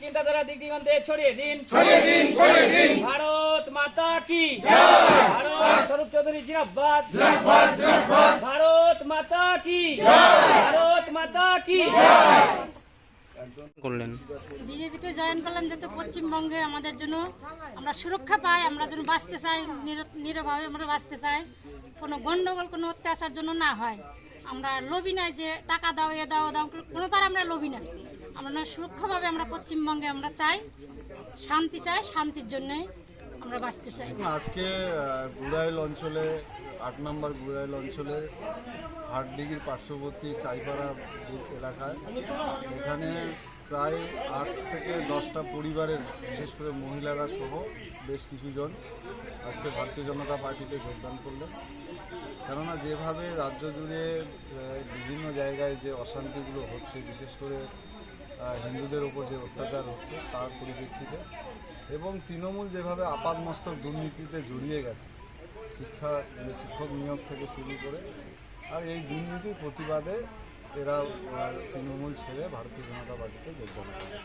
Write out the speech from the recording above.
চিন্তাধারা দিক দিগন্তে ছড়িয়ে দিন। ছড়িয়ে দিন ছড়িয়ে দিন। ভারত মাতা কি? ভারত স্বরূপ চৌধুরী জিন্দাবাদ ভারত মাতা কি? ভারত মাতা কি? করলেন। বিজেপিতে জয়েন করলাম যাতে পশ্চিমবঙ্গে আমাদের জন্য আমরা সুরক্ষা পাই আমরা যেন বাঁচতে চাই নির- নীরবভাবে আমরা বাঁচতে চাই। কোনো গণ্ডগোল কোনো অত্যাচার জন্য না হয়। আমরা লোভী নাই যে টাকা দাও এ দাও দাও কোনো তার আমরা লোভী না। আমরা সুরক্ষাভাবে আমরা পশ্চিমবঙ্গে আমরা চাই, শান্তি চাই, শান্তির জন্যে আমরা বাঁচতে চাই। আজকে গুড়াইল অঞ্চলে, আট নম্বর গুড়াইল অঞ্চলে হাটডিগির পার্শ্ববর্তী চাইপাড়া এলাকায় এখানে প্রায় আট থেকে দশটা পরিবারের, বিশেষ করে মহিলারা সহ বেশ কিছুজন আজকে ভারতীয় জনতা পার্টিতে যোগদান করলেন। কেননা, যেভাবে রাজ্য জুড়ে বিভিন্ন জায়গায় যে অশান্তিগুলো হচ্ছে, বিশেষ করে হিন্দুদের ওপর যে অত্যাচার হচ্ছে তার পরিপ্রেক্ষিতে এবং তৃণমূল যেভাবে আপাদমস্তক দুর্নীতিতে জড়িয়ে গেছে, শিক্ষা শিক্ষক নিয়োগ থেকে শুরু করে, আর এই দুর্নীতির প্রতিবাদে এরা তৃণমূল ছেড়ে ভারতীয় জনতা পার্টিতে যোগদান করে।